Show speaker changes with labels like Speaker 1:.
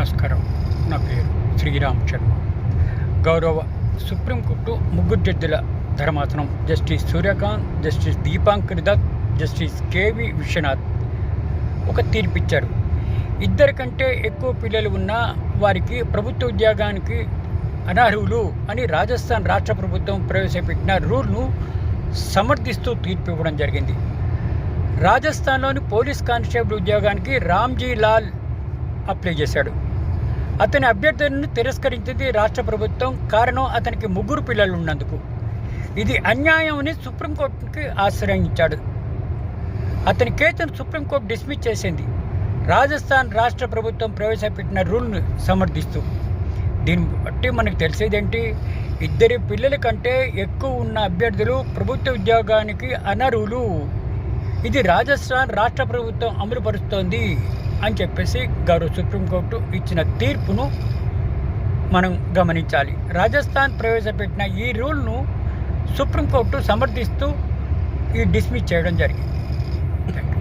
Speaker 1: నమస్కారం నా పేరు శ్రీరామ్ శర్మ గౌరవ సుప్రీంకోర్టు ముగ్గురు జడ్జిల ధర్మాసనం. Justice Suryakant justice Dipankar Datta justice K V Vishwanath. ఒక తీర్పిచ్చారు. ఇద్దరికంటే ఎక్కువ పిల్లలు ఉన్న వారికి ప్రభుత్వ ఉద్యోగానికి అనర్హులు అని రాజస్థాన్ రాష్ట్ర ప్రభుత్వం ప్రవేశపెట్టిన రూల్ను సమర్థిస్తూ తీర్పు ఇవ్వడం జరిగింది. రాజస్థాన్లోని పోలీస్ కానిస్టేబుల్ ఉద్యోగానికి రామ్జీ లాల్ అప్లై చేశాడు. అతని అభ్యర్థులను తిరస్కరించింది రాష్ట్ర ప్రభుత్వం కారణం అతనికి ముగ్గురు పిల్లలు ఉన్నందుకు. ఇది అన్యాయం అని సుప్రీంకోర్టుకి ఆశ్రయించాడు అతని కేసును సుప్రీంకోర్టు డిస్మిస్ చేసింది. రాజస్థాన్ రాష్ట్ర ప్రభుత్వం ప్రవేశపెట్టిన రూల్ను సమర్థిస్తూ. దీన్ని బట్టి మనకు తెలిసేదేంటి? ఇద్దరి పిల్లల కంటే ఎక్కువ ఉన్న అభ్యర్థులు ప్రభుత్వ ఉద్యోగానికి అనర్హులు. ఇది రాజస్థాన్ రాష్ట్ర ప్రభుత్వం అమలుపరుస్తోంది. అని చెప్పేసి గౌరవ సుప్రీంకోర్టు ఇచ్చిన తీర్పును మనం గమనించాలి. రాజస్థాన్ ప్రవేశపెట్టిన ఈ రూల్ను సుప్రీంకోర్టు సమర్థిస్తూ ఈ డిస్మిస్ చేయడం జరిగింది. Thank you